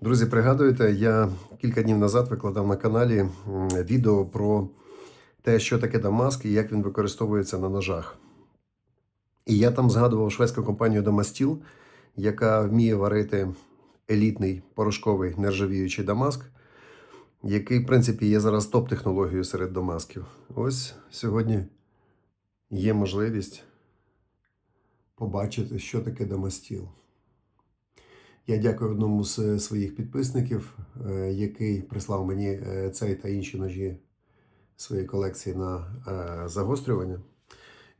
Друзі, пригадуєте, я кілька днів назад викладав на каналі відео про те, що таке Дамаск і як він використовується на ножах. І я там згадував шведську компанію Дамастіл, яка вміє варити елітний порошковий нержавіючий Дамаск, який, в принципі, є зараз топ-технологією серед Дамасків. Ось сьогодні є можливість побачити, що таке Дамастіл. Я дякую одному з е, своїх підписників, е, який прислав мені е, цей та інші ножі своєї колекції на загострювання.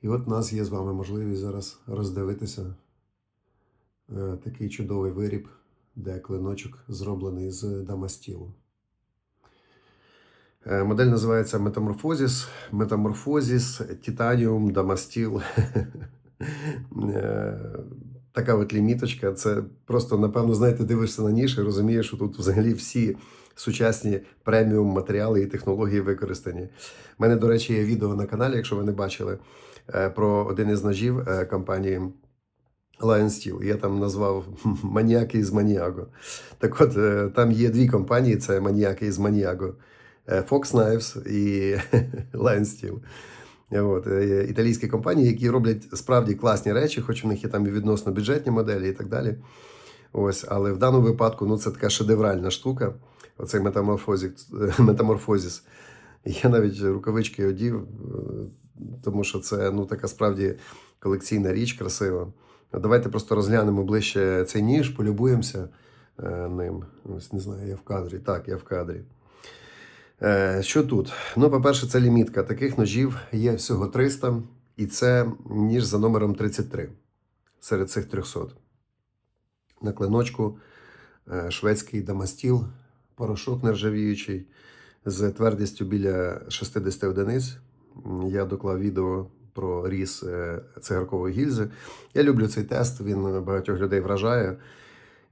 І от у нас є з вами можливість зараз роздивитися такий чудовий виріб, де клиночок зроблений з дамастілу. Модель називається Метаморфозіс. Метаморфозіс, Титаніум, Дамастіл. Така от ліміточка. Це просто, напевно, знаєте, дивишся на ніж і розумієш, що тут взагалі всі сучасні преміум матеріали і технології використані. У мене, до речі, є відео на каналі, якщо ви не бачили, е, про один із ножів е, компанії Lion Steel. Я там назвав маніяки із Маніаго. Так от, е, там є дві компанії: це маніяки із Маніаго. Fox Knives і Lion Steel. От, е, італійські компанії, які роблять справді класні речі, хоч у них є там і відносно бюджетні моделі і так далі. Ось, але в даному випадку ну, це така шедевральна штука, оцей метаморфозіс. метаморфозіс. Я навіть рукавички одів, е, тому що це ну, така справді колекційна річ, красива. Давайте просто розглянемо ближче цей ніж, полюбуємося е, ним. Ось не знаю, я в кадрі. Так, я в кадрі. Е, Що тут? Ну, по-перше, це лімітка. Таких ножів є всього 300, і це ніж за номером 33 серед цих 300. На клиночку е, шведський дамастіл, порошок нержавіючий з твердістю біля 60 одиниць. Я доклав відео про різ е, цигаркової гільзи. Я люблю цей тест, він багатьох людей вражає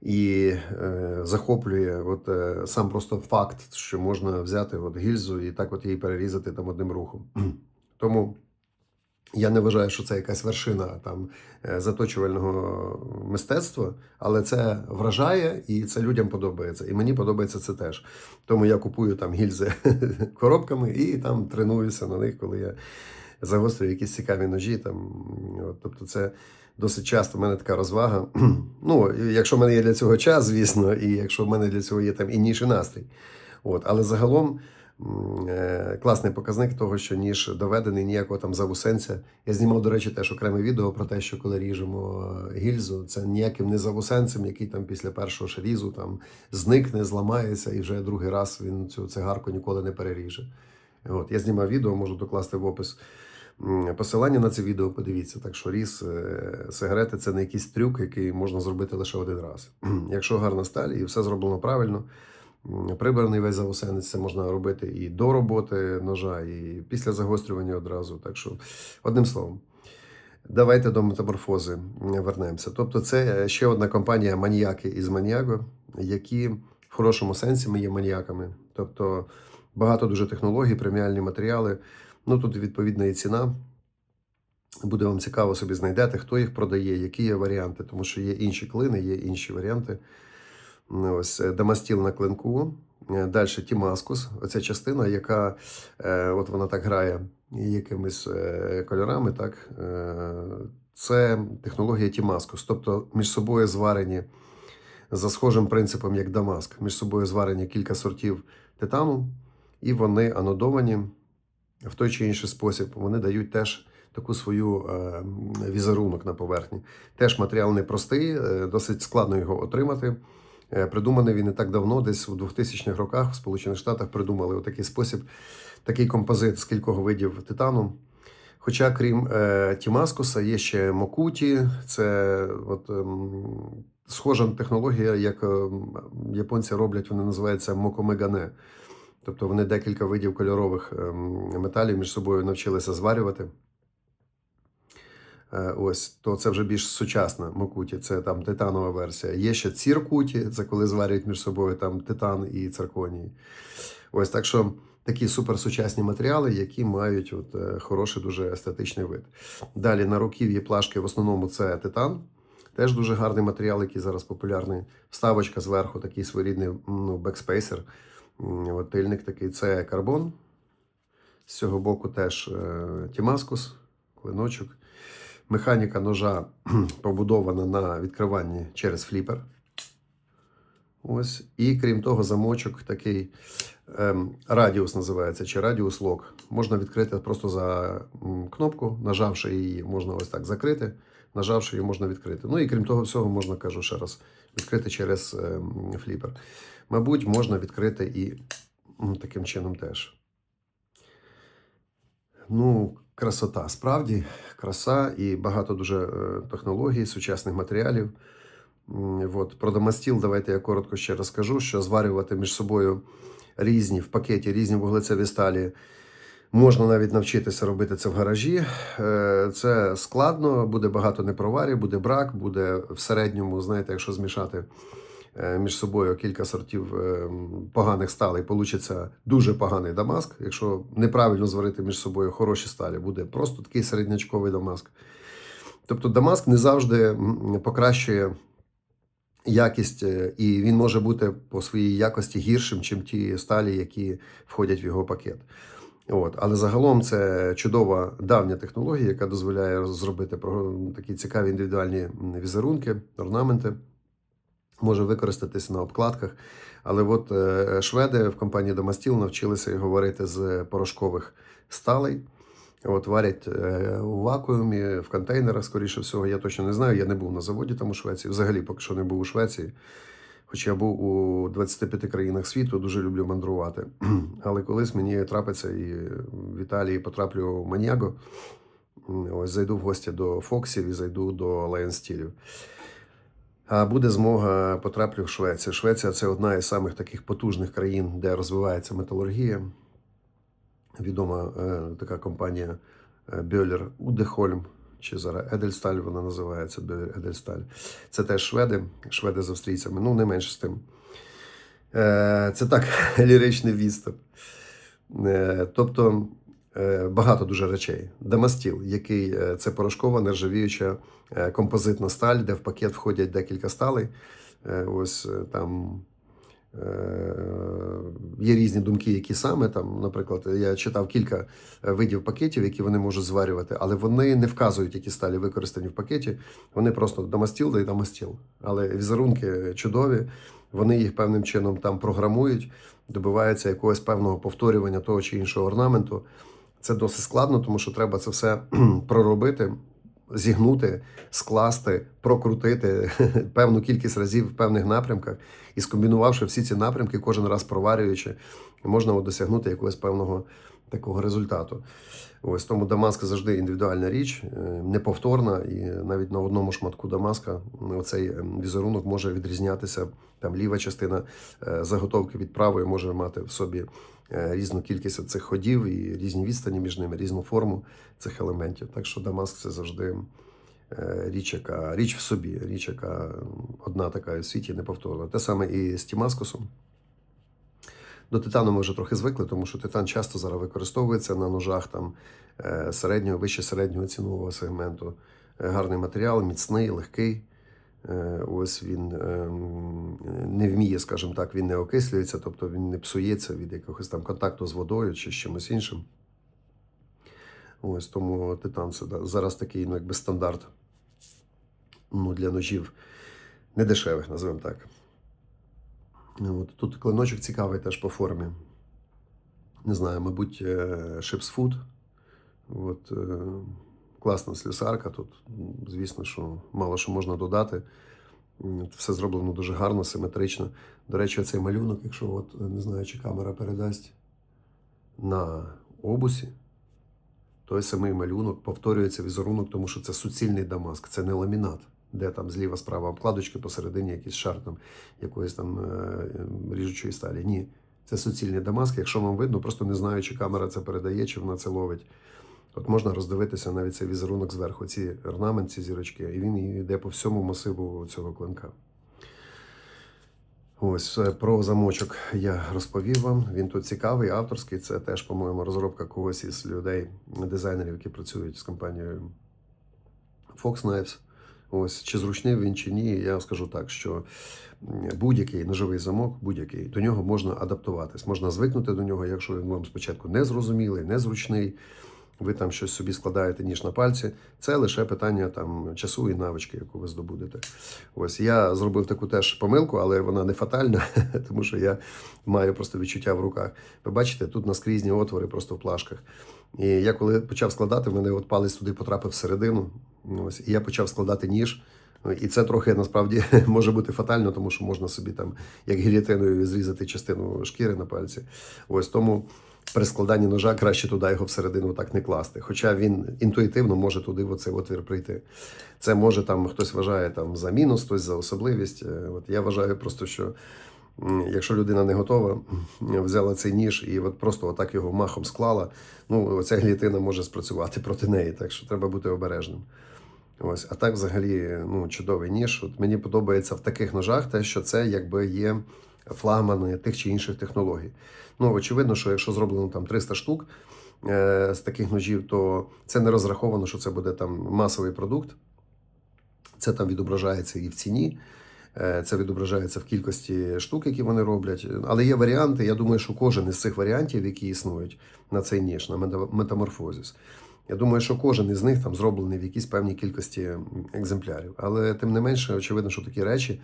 і е, захоплює от, е, сам просто факт, що можна взяти от, гільзу і так от її перерізати там одним рухом. Тому я не вважаю, що це якась вершина там е, заточувального мистецтва, але це вражає і це людям подобається. І мені подобається це теж. Тому я купую там гільзи коробками і там тренуюся на них, коли я загострюю якісь цікаві ножі. Там, от, тобто, це досить часто в мене така розвага. ну, якщо в мене є для цього час, звісно, і якщо в мене для цього є там ініший настрій. От, але загалом. е, Класний показник того, що ніж доведений ніякого там завусенця. Я знімав, до речі, теж окреме відео про те, що коли ріжемо гільзу, це ніяким не завусенцем, який там після першого ж різу там зникне, зламається, і вже другий раз він цю цигарку ніколи не переріже. От, я знімав відео, можу докласти в опис посилання на це відео. Подивіться, так що різ е, сигарети це не якийсь трюк, який можна зробити лише один раз. Якщо гарна сталь і все зроблено правильно. Прибраний весь завусенець, це можна робити і до роботи ножа, і після загострювання одразу. Так що, одним словом, давайте до метаморфози вернемося. Тобто, це ще одна компанія маніяки із Маніаго, які в хорошому сенсі ми є маніяками. Тобто багато дуже технологій, преміальні матеріали. Ну тут відповідна і ціна. Буде вам цікаво собі знайдете, хто їх продає, які є варіанти, тому що є інші клини, є інші варіанти. Ну, Ось е, Дамастіл на клинку. Далі Тімаскус, оця частина, яка е, от вона так грає якимись е, кольорами. Так? Е, це технологія Тімаскус. Тобто між собою зварені за схожим принципом, як Дамаск. Між собою зварені кілька сортів титану, і вони анодовані в той чи інший спосіб. Вони дають теж таку свою е, візерунок на поверхні. Теж матеріал непростий, е, досить складно його отримати. Е, Придуманий він не так давно, десь у 2000-х роках в Сполучених Штатах придумали такий спосіб, такий композит з кількох видів титану. Хоча, крім е, Тімаскуса, є ще Мокуті, це от, ем, схожа технологія, як ем, японці роблять, вони називаються мокомегане. Тобто вони декілька видів кольорових ем, металів між собою навчилися зварювати. Е, Ось, то це вже більш сучасна Мокуті, це там титанова версія. Є ще ціркуті, це коли зварюють між собою там титан і цирконії. Ось так що такі суперсучасні матеріали, які мають от, е, хороший, дуже естетичний вид. Далі на руків'ї плашки в основному це титан. Теж дуже гарний матеріал, який зараз популярний. Вставочка зверху, такий своєрідний ну, бекспейсер. Тильник такий це карбон. З цього боку теж е, Тімаскус, клиночок. Механіка ножа побудована на відкриванні через фліпер. Ось. І крім того, замочок такий ем, радіус називається, чи радіус лок. Можна відкрити просто за кнопку, нажавши її, можна ось так закрити, нажавши її, можна відкрити. Ну і крім того всього, можна, кажу ще раз, відкрити через ем, фліпер. Мабуть, можна відкрити і таким чином теж. Ну, красота. Справді, краса і багато дуже е, технологій, сучасних матеріалів. От. Про домостіл давайте я коротко ще розкажу, що зварювати між собою різні в пакеті, різні вуглецеві сталі. Можна навіть навчитися робити це в гаражі. Е, Це складно, буде багато непроварів, буде брак, буде в середньому, знаєте, якщо змішати між собою кілька сортів е, поганих сталей, получиться дуже поганий дамаск. Якщо неправильно зварити між собою хороші сталі, буде просто такий середнячковий дамаск. Тобто дамаск не завжди покращує якість, е, і він може бути по своїй якості гіршим, ніж ті сталі, які входять в його пакет. От. Але загалом це чудова давня технологія, яка дозволяє зробити такі цікаві індивідуальні візерунки, орнаменти. Може використатися на обкладках. Але от е, шведи в компанії Домастіл навчилися його варити з порошкових сталей. От варять е, у вакуумі, в контейнерах, скоріше всього, я точно не знаю. Я не був на заводі там у Швеції. Взагалі, поки що не був у Швеції. Хоча я був у 25 країнах світу, дуже люблю мандрувати. Але колись мені трапиться і в Італії потраплю в Маніаго. Ось зайду в гості до Фоксів і зайду до Lion Стілів. А буде змога потраплю в Швецію. Швеція це одна із самих таких потужних країн, де розвивається металургія. Відома е, така компанія е, Бьолер Удехольм, чи зараз Едельсталь вона називається Едельсталь. Це теж шведи, шведи з австрійцями, ну не менше з тим. Е, це так ліричний відступ. Тобто багато дуже речей. Дамастіл, який е, це порошкова нержавіюча е, композитна сталь, де в пакет входять декілька сталей. Е, Ось е, там е, є різні думки, які саме там, наприклад, я читав кілька е, видів пакетів, які вони можуть зварювати, але вони не вказують, які сталі використані в пакеті. Вони просто дамастіл да й дамастіл. Але візерунки чудові, вони їх певним чином там програмують, добиваються якогось певного повторювання того чи іншого орнаменту. Це досить складно, тому що треба це все проробити, зігнути, скласти, прокрутити певну кількість разів в певних напрямках і скомбінувавши всі ці напрямки, кожен раз проварюючи, можна досягнути якогось певного такого результату. Ось тому Дамаск завжди індивідуальна річ, е, неповторна, і навіть на одному шматку Дамаска цей візерунок може відрізнятися. Там ліва частина е, заготовки від правої може мати в собі різну кількість цих ходів і різні відстані між ними, різну форму цих елементів. Так що Дамаск це завжди е, річ, яка річ в собі, річ, яка одна така у світі неповторна. Те саме і з Тімаскосом. До титану ми вже трохи звикли, тому що титан часто зараз використовується на ножах там е, середнього, вище середнього цінового сегменту. Е, Гарний матеріал, міцний, легкий. Е, Ось він ем, не вміє, скажімо так, він не окислюється, тобто він не псується від якогось там контакту з водою чи з чимось іншим. Ось тому титан це зараз такий ну, якби стандарт ну, для ножів недешевих, називаємо так. От, тут клиночок цікавий теж по формі. Не знаю, мабуть, е, шипсфуд. От, е, класна слюсарка. Тут, звісно, що мало що можна додати. Все зроблено дуже гарно, симетрично. До речі, цей малюнок, якщо от, не знаю, чи камера передасть на обусі, той самий малюнок повторюється візерунок, тому що це суцільний дамаск, це не ламінат, де там зліва справа обкладочки, посередині якийсь шар там, якоїсь там е, ріжучої сталі. Ні, це суцільний дамаск. Якщо вам видно, просто не знаю, чи камера це передає, чи вона це ловить. От можна роздивитися навіть цей візерунок зверху, ці орнамент, ці зірочки, і він йде по всьому масиву цього клинка. Ось е, про замочок я розповів вам. Він тут цікавий, авторський. Це теж, по-моєму, розробка когось із людей, дизайнерів, які працюють з компанією Fox Knives. Ось чи зручний він чи ні, я скажу так, що будь-який ножовий замок, будь-який, до нього можна адаптуватись, можна звикнути до нього, якщо він вам спочатку не зрозумілий, незручний. Ви там щось собі складаєте ніж на пальці. Це лише питання там часу і навички, яку ви здобудете. Ось я зробив таку теж помилку, але вона не фатальна, тому що я маю просто відчуття в руках. Ви бачите, тут наскрізні отвори просто в плашках. І я коли почав складати, в мене от палець туди потрапив всередину. Ось, і я почав складати ніж. І це трохи насправді може бути фатально, тому що можна собі там, як гілітиною, зрізати частину шкіри на пальці. Ось тому при складанні ножа краще туди його всередину так не класти. Хоча він інтуїтивно може туди в оцей отвір прийти. Це може там хтось вважає там за мінус, хтось за особливість. Е, От я вважаю просто, що якщо людина не готова, взяла цей ніж і от просто отак його махом склала, ну оця глітина може спрацювати проти неї, так що треба бути обережним. Ось, а так, взагалі, ну, чудовий ніж. От мені подобається в таких ножах те, що це якби є флагмани тих чи інших технологій. Ну, очевидно, що якщо зроблено там 300 штук е, з таких ножів, то це не розраховано, що це буде там масовий продукт. Це там відображається і в ціні, е, це відображається в кількості штук, які вони роблять. Але є варіанти. Я думаю, що кожен із цих варіантів, які існують на цей ніж, на метаморфозіс. Я думаю, що кожен із них там зроблений в якійсь певній кількості екземплярів. Але тим не менше, очевидно, що такі речі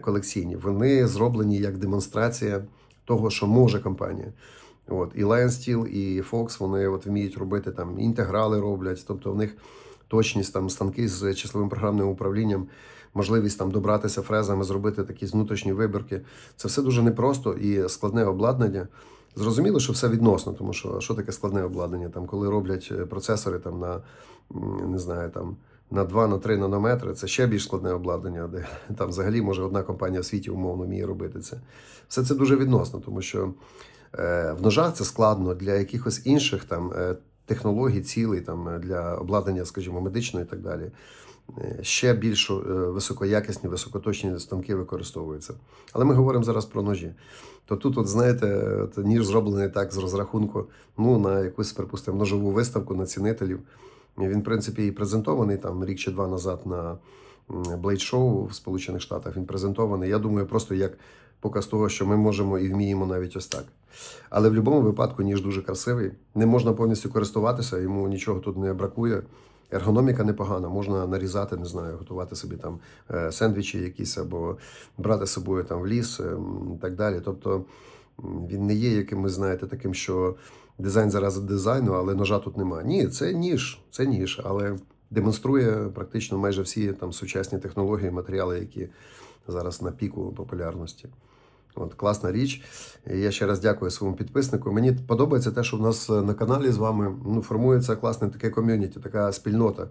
колекційні, вони зроблені як демонстрація того, що може компанія. От і Lion Steel, і Fox, вони от вміють робити там інтеграли роблять, тобто в них точність там станки з числовим програмним управлінням, можливість там добратися фрезами, зробити такі внутрішні вибірки. Це все дуже непросто і складне обладнання. Зрозуміло, що все відносно, тому що що таке складне обладнання? Там, коли роблять е, процесори там на не знаю, там на 2 на 3 нанометри, це ще більш складне обладнання, де там взагалі може одна компанія в світі умовно вміє робити це. Все це дуже відносно, тому що е, в ножах це складно для якихось інших там е, технологій, цілей там е, для обладнання, скажімо, медичного і так далі. Е, Ще більш високоякісні, високоточні станки використовуються. Але ми говоримо зараз про ножі. То тут, от знаєте, ніж зроблений так з розрахунку ну, на якусь, припустимо, ножову виставку на цінителів. Він, в принципі, і презентований там рік чи два назад на Blade Show в Сполучених Штатах. Він презентований. Я думаю, просто як показ того, що ми можемо і вміємо навіть ось так. Але в будь-якому випадку ніж дуже красивий. Не можна повністю користуватися, йому нічого тут не бракує. Ергономіка непогана, можна нарізати, не знаю, готувати собі там е, сендвічі якісь або брати з собою там в ліс ем, і так далі. Тобто він не є якимось, знаєте, таким, що дизайн заради дизайну, але ножа тут немає. Ні, це ніж, це ніж, але демонструє практично майже всі там сучасні технології, матеріали, які зараз на піку популярності. От класна річ. Я ще раз дякую своєму підписнику. Мені подобається те, що в нас на каналі з вами ну, формується класне таке ком'юніті, така спільнота.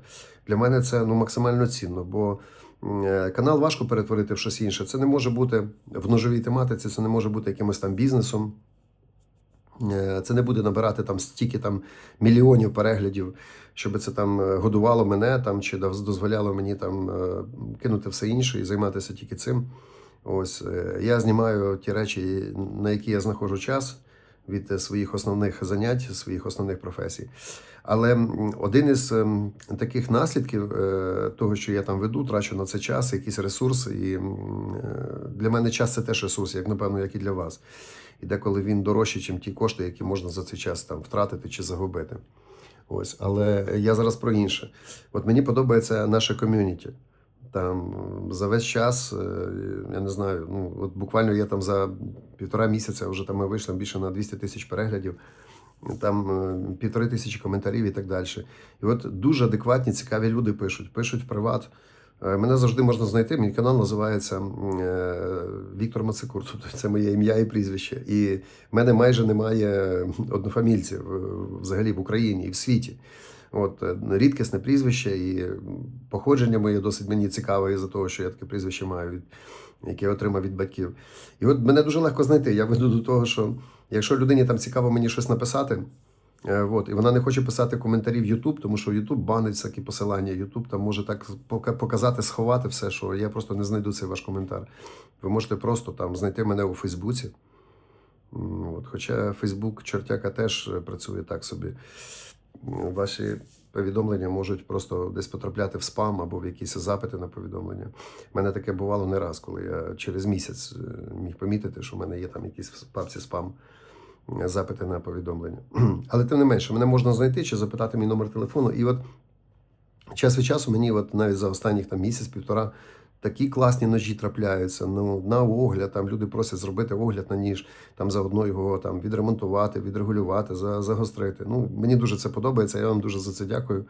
Для мене це ну, максимально цінно, бо е, канал важко перетворити в щось інше. Це не може бути в ножовій тематиці, це не може бути якимось там бізнесом. Е, Це не буде набирати там стільки там мільйонів переглядів, щоб це там е, годувало мене там чи дозволяло мені там е, кинути все інше і займатися тільки цим. Ось я знімаю ті речі, на які я знаходжу час від своїх основних занять, своїх основних професій. Але один із ем, таких наслідків того, що я там веду, трачу на це час, якийсь ресурс. І для мене час це теж ресурс, як напевно, як і для вас. І деколи він дорожчий, ніж ті кошти, які можна за цей час там втратити чи загубити. Ось, але я зараз про інше. От мені подобається наше ком'юніті. Там за весь час, е, я не знаю, ну от буквально я там за півтора місяця вже там ми вийшли більше на 200 тисяч переглядів, там е, півтори тисячі коментарів і так далі. І от дуже адекватні, цікаві люди пишуть, пишуть в приват. Е, Мене завжди можна знайти. Мій канал називається е, Віктор Мацикур. Тобто це моє ім'я і прізвище. І в мене майже немає однофамільців е, взагалі в Україні і в світі. От рідкісне прізвище, і походження моє досить мені цікаве із-за того, що я таке прізвище маю, від, яке я отримав від батьків. І от мене дуже легко знайти. Я веду до того, що якщо людині там цікаво мені щось написати, от, і вона не хоче писати коментарі в YouTube, тому що YouTube банить всякі посилання. YouTube там може так показати, сховати все, що я просто не знайду цей ваш коментар. Ви можете просто там знайти мене у Фейсбуці. От, хоча Фейсбук чортяка теж е, працює так собі. Ваші повідомлення можуть просто десь потрапляти в спам або в якісь запити на повідомлення. У мене таке бувало не раз, коли я через місяць е, міг помітити, що в мене є там якісь в папці спам е, запити на повідомлення. Але тим не менше, мене можна знайти чи запитати мій номер телефону. І от час від часу мені, от навіть за останніх там місяць-півтора, такі класні ножі трапляються. Ну, на огляд, там люди просять зробити огляд на ніж, там заодно його там відремонтувати, відрегулювати, загострити. Ну, мені дуже це подобається. Я вам дуже за це дякую.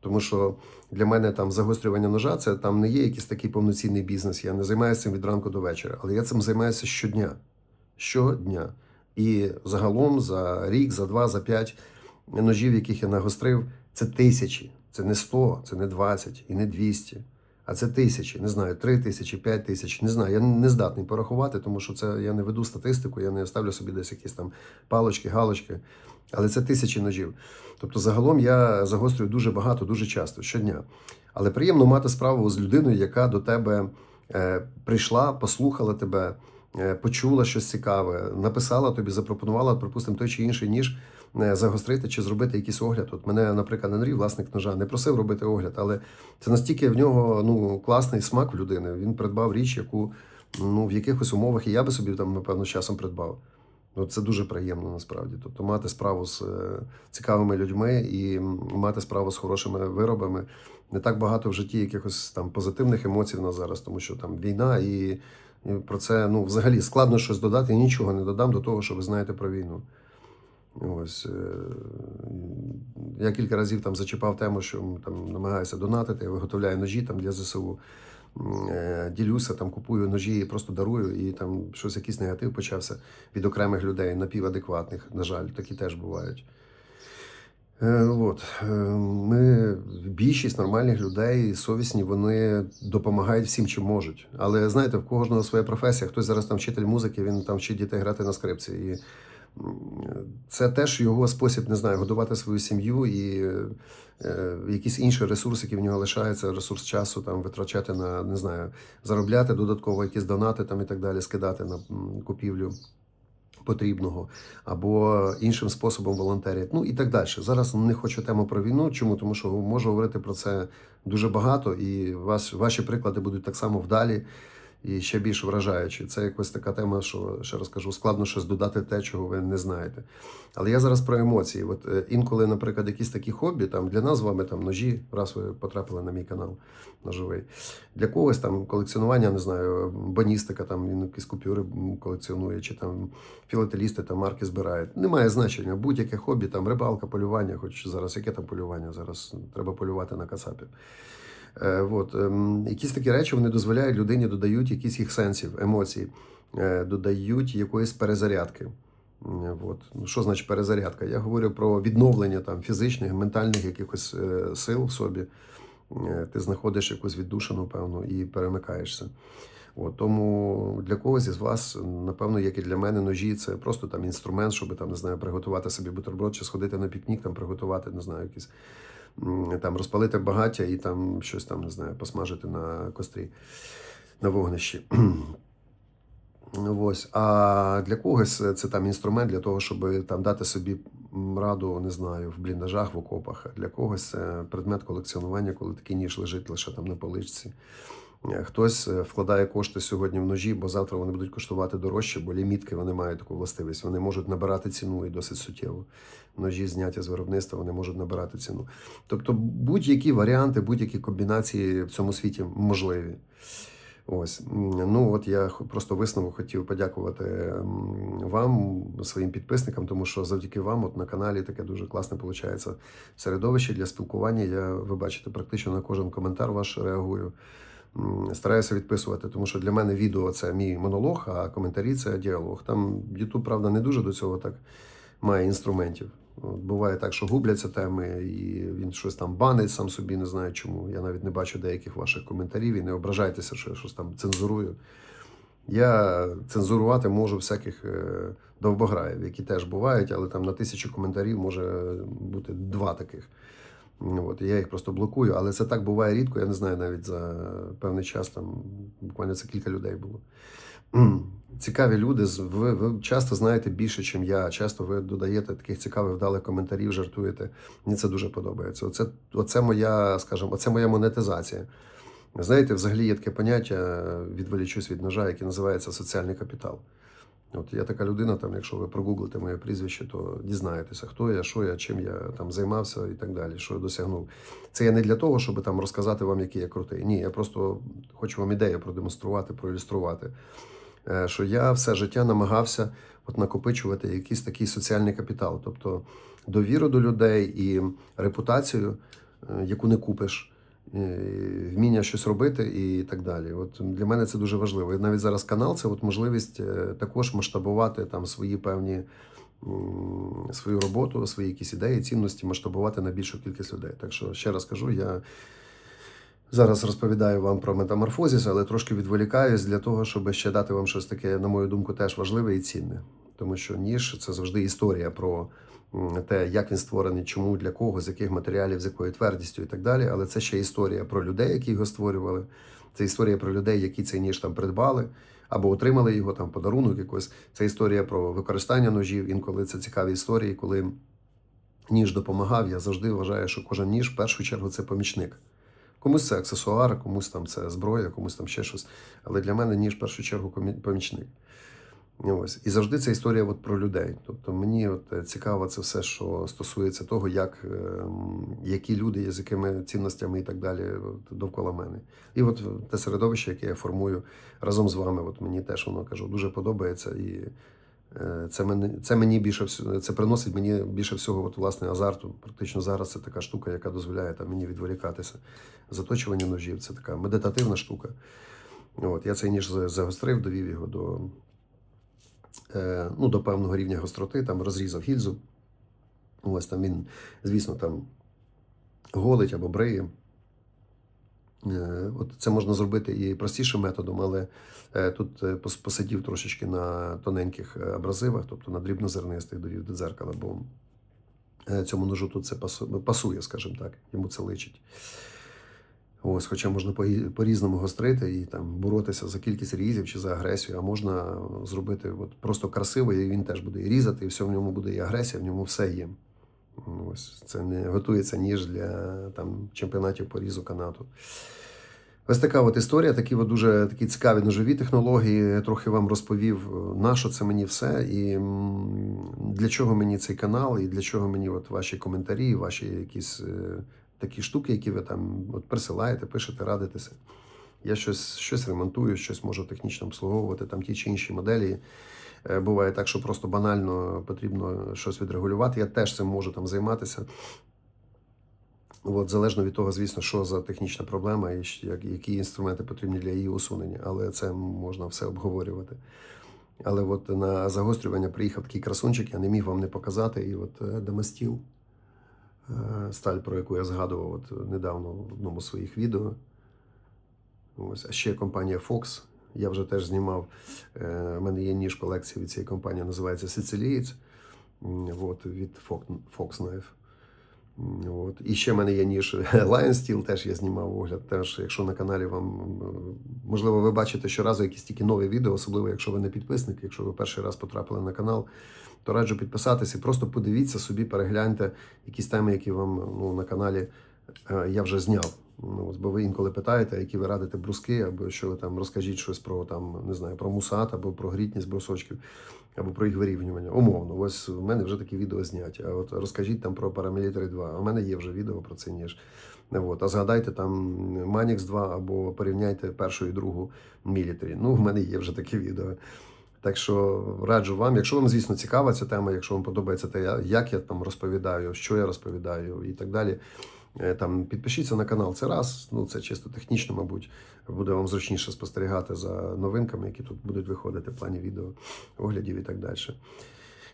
Тому що для мене там загострювання ножа це там не є якийсь такий повноцінний бізнес. Я не займаюся цим від ранку до вечора, але я цим займаюся щодня. Щодня. І загалом за рік, за два, за п'ять ножів, яких я нагострив, це тисячі. Це не 100, це не 20 і не 200, а це тисячі. Не знаю, 3 тисячі, 5 тисяч. Не знаю. Я не здатний порахувати, тому що це я не веду статистику, я не ставлю собі десь якісь там палочки, галочки. Але це тисячі ножів. Тобто, загалом я загострюю дуже багато, дуже часто, щодня. Але приємно мати справу з людиною, яка до тебе е, прийшла, послухала тебе, почула щось цікаве, написала тобі, запропонувала, припустимо, той чи інший ніж е, загострити чи зробити якийсь огляд. От мене, наприклад, Андрій, власник ножа, не просив робити огляд, але це настільки в нього ну, класний смак в людини. Він придбав річ, яку ну, в якихось умовах і я би собі там, напевно, часом придбав. Ну, це дуже приємно насправді. Тобто мати справу з е, цікавими людьми і мати справу з хорошими виробами. Не так багато в житті якихось там позитивних емоцій в нас зараз, тому що там війна, і про це ну, взагалі складно щось додати. Я нічого не додам до того, що ви знаєте про війну. Ось е, я кілька разів там зачіпав тему, що там намагаюся донатити, виготовляю ножі там для ЗСУ. Е, Ділюся, там купую ножі і просто дарую, і там щось якийсь негатив почався від окремих людей, напівадекватних, на жаль, такі теж бувають. Е, От. е, Ми, більшість нормальних людей, совісні, вони допомагають всім, чим можуть. Але знаєте, в кожного своя професія. Хтось зараз там вчитель музики, він там вчить дітей грати на скрипці. І це теж його спосіб, не знаю, годувати свою сім'ю і е, якісь інші ресурси, які в нього лишаються, ресурс часу там витрачати на не знаю, заробляти додатково якісь донати там і так далі, скидати на купівлю потрібного або іншим способом волонтерять. Ну і так далі. Зараз не хочу тему про війну. Чому? Тому що можу говорити про це дуже багато, і вас, ваші приклади будуть так само вдалі і ще більш вражаючі. Це якось така тема, що ще раз кажу, складно щось додати те, чого ви не знаєте. Але я зараз про емоції. От е, інколи, наприклад, якісь такі хобі, там для нас з вами там ножі, раз ви потрапили на мій канал ножовий. Для когось там колекціонування, не знаю, баністика, там він якісь купюри колекціонує, чи там філателісти там марки збирають. Немає значення. Будь-яке хобі, там рибалка, полювання, хоч зараз яке там полювання? Зараз треба полювати на кацапів. Е, от, ем, якісь такі речі вони дозволяють людині, додають якісь їх сенсів, емоцій, е, додають якоїсь перезарядки. От. Ну, що значить перезарядка? Я говорю про відновлення там, фізичних, ментальних якихось е, сил в собі. Ти знаходиш якусь віддушину, певно, і перемикаєшся. От, тому для когось із вас, напевно, як і для мене, ножі це просто там інструмент, щоб там, не знаю, приготувати собі бутерброд чи сходити на пікнік, там приготувати, не знаю, якісь там розпалити багаття і там щось там, не знаю, посмажити на кострі на вогнищі. Ось. А для когось це там інструмент для того, щоб там дати собі раду, не знаю, в бліндажах, в окопах. Для когось це предмет колекціонування, коли такий ніж лежить лише там на поличці. Е, Хтось е, вкладає кошти сьогодні в ножі, бо завтра вони будуть коштувати дорожче, бо лімітки вони мають таку властивість. Вони можуть набирати ціну і досить суттєво. Ножі зняті з виробництва, вони можуть набирати ціну. Тобто будь-які варіанти, будь-які комбінації в цьому світі можливі. Ось ну от я просто висновок хотів подякувати вам, своїм підписникам, тому що завдяки вам, от на каналі таке дуже класне виходить середовище для спілкування. Я ви бачите, практично на кожен коментар ваш реагую. Стараюся відписувати, тому що для мене відео це мій монолог, а коментарі це діалог. Там YouTube, правда, не дуже до цього так має інструментів. От, буває так, що губляться теми, і він щось там банить сам собі, не знаю чому. Я навіть не бачу деяких ваших коментарів і не ображайтеся, що я щось там цензурую. Я цензурувати можу всяких е, довбограїв, які теж бувають, але там на тисячу коментарів може бути два таких. От, я їх просто блокую, але це так буває рідко. Я не знаю навіть за певний час там буквально це кілька людей було. Цікаві люди. Ви, ви часто знаєте більше, ніж я. Часто ви додаєте таких цікавих вдалих коментарів, жартуєте. Мені це дуже подобається. Оце, оце моя, скажімо, оце моя монетизація. Знаєте, взагалі є таке поняття, відволічусь від ножа, яке називається соціальний капітал. От я така людина, там, якщо ви прогуглите моє прізвище, то дізнаєтеся, хто я, що я, чим я там займався і так далі, що я досягнув. Це я не для того, щоб там розказати вам, який я крутий. Ні, я просто хочу вам ідею продемонструвати, проілюструвати. е, Що я все життя намагався от накопичувати якийсь такий соціальний капітал, тобто довіру до людей і репутацію, е, яку не купиш вміння щось робити і так далі. От для мене це дуже важливо. І навіть зараз канал це от можливість е, також масштабувати там свої певні свою роботу, свої якісь ідеї, цінності, масштабувати на більшу кількість людей. Так що ще раз кажу, я. Зараз розповідаю вам про метаморфозіс, але трошки відволікаюсь для того, щоб ще дати вам щось таке, на мою думку, теж важливе і цінне. Тому що ніж це завжди історія про те, як він створений, чому, для кого, з яких матеріалів, з якою твердістю і так далі. Але це ще історія про людей, які його створювали. Це історія про людей, які цей ніж там придбали або отримали його там подарунок якось. Це історія про використання ножів. Інколи це цікаві історії, коли ніж допомагав. Я завжди вважаю, що кожен ніж в першу чергу це помічник. Комусь це аксесуар, комусь там це зброя, комусь там ще щось. Але для мене ніж в першу чергу помічник. Ось. І завжди це історія от про людей. Тобто мені от е, цікаво це все, що стосується того, як, е, які люди є, з якими цінностями і так далі довкола мене. І от те середовище, яке я формую разом з вами, от мені теж воно кажу, дуже подобається. І е, це мені, це мені більше це приносить мені більше всього от, власне азарту. Практично зараз це така штука, яка дозволяє там, мені відволікатися. Заточування ножів це така медитативна штука. От, я цей ніж загострив, довів його до, е, ну, до певного рівня гостроти, там розрізав гільзу. Ось там він, звісно, там голить або бриє. Е, От це можна зробити і простішим методом, але е, тут е, посидів трошечки на тоненьких е, абразивах, тобто на дрібнозернистих довів до дзеркала, бо е, цьому ножу тут це пасує, скажімо так, йому це личить. Ось, хоча можна по- по-різному гострити і там боротися за кількість різів чи за агресію, а можна зробити от, просто красиво, і він теж буде і різати, і все в ньому буде і агресія, в ньому все є. Ось це не готується ніж для там, чемпіонатів по різу канату. Ось така от історія, такі от дуже такі цікаві ножові технології. Трохи вам розповів, на що це мені все, і для чого мені цей канал, і для чого мені от ваші коментарі, ваші якісь е, такі штуки, які ви там от присилаєте, пишете, радитеся. Я щось, щось ремонтую, щось можу технічно обслуговувати, там ті чи інші моделі. Е, Буває так, що просто банально потрібно щось відрегулювати. Я теж цим можу там займатися. От, залежно від того, звісно, що за технічна проблема і як- які інструменти потрібні для її усунення, але це можна все обговорювати. Але от на загострювання приїхав такий красунчик, я не міг вам не показати. І от е, Дамастіл, е, сталь, про яку я згадував от недавно в одному з своїх відео. Ось, а ще компанія Fox. Я вже теж знімав. Е, У мене є ніж колекції від цієї компанії, називається Сицилієць. От, від Fox, Fox Knife. От. І ще в мене є ніж Lion Steel, теж я знімав огляд. Теж, якщо на каналі вам е, можливо, ви бачите щоразу якісь тільки нові відео, особливо якщо ви не підписник, якщо ви перший раз потрапили на канал, то раджу підписатися просто подивіться собі, перегляньте якісь теми, які вам ну, на каналі е, я вже зняв. Ну, ось, бо ви інколи питаєте, які ви радите бруски, або що ви там розкажіть щось про там, не знаю, про мусат, або про грітність брусочків, або про їх вирівнювання. Умовно, ось у мене вже такі відео зняті. А от розкажіть там про парамілітарі 2. У мене є вже відео про це ніж. От. А згадайте там Manix 2 або порівняйте першу і другу мілітарі. Ну, в мене є вже таке відео. Так що раджу вам, якщо вам, звісно, цікава ця тема, якщо вам подобається те, як я там розповідаю, що я розповідаю і так далі. е, Там підпишіться на канал. Це раз. Ну це чисто технічно, мабуть, буде вам зручніше спостерігати за новинками, які тут будуть виходити в плані відео, оглядів і так далі.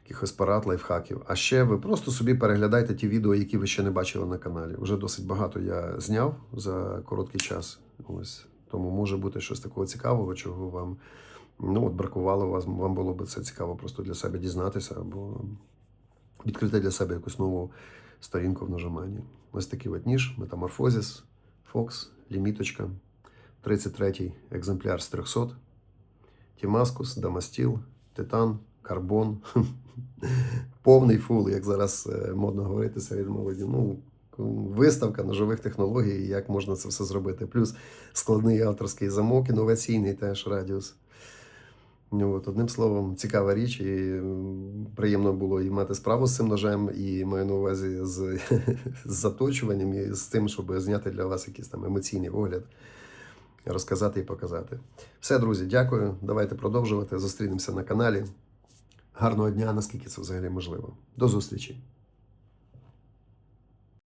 Якихось парад, лайфхаків. А ще ви просто собі переглядайте ті відео, які ви ще не бачили на каналі. Вже досить багато я зняв за короткий час. Ось тому може бути щось такого цікавого, чого вам ну от бракувало вас. Вам було б це цікаво просто для себе дізнатися або відкрити для себе якусь нову сторінку в нажиманні. Ось такий от ніж, метаморфозіс, Фокс, ліміточка, 33-й екземпляр з 300, Тімаскус, Дамастіл, Титан, Карбон. Повний фул, як зараз е, модно говорити серед молоді. Ну, виставка ножових технологій, як можна це все зробити. Плюс складний авторський замок, інноваційний теж радіус. Ну, от, одним словом, цікава річ, і приємно було і мати справу з цим ножем, і маю на увазі з, з заточуванням і з тим, щоб зняти для вас якийсь там емоційний огляд, розказати і показати. Все, друзі, дякую. Давайте продовжувати. Зустрінемося на каналі. Гарного дня, наскільки це взагалі можливо. До зустрічі!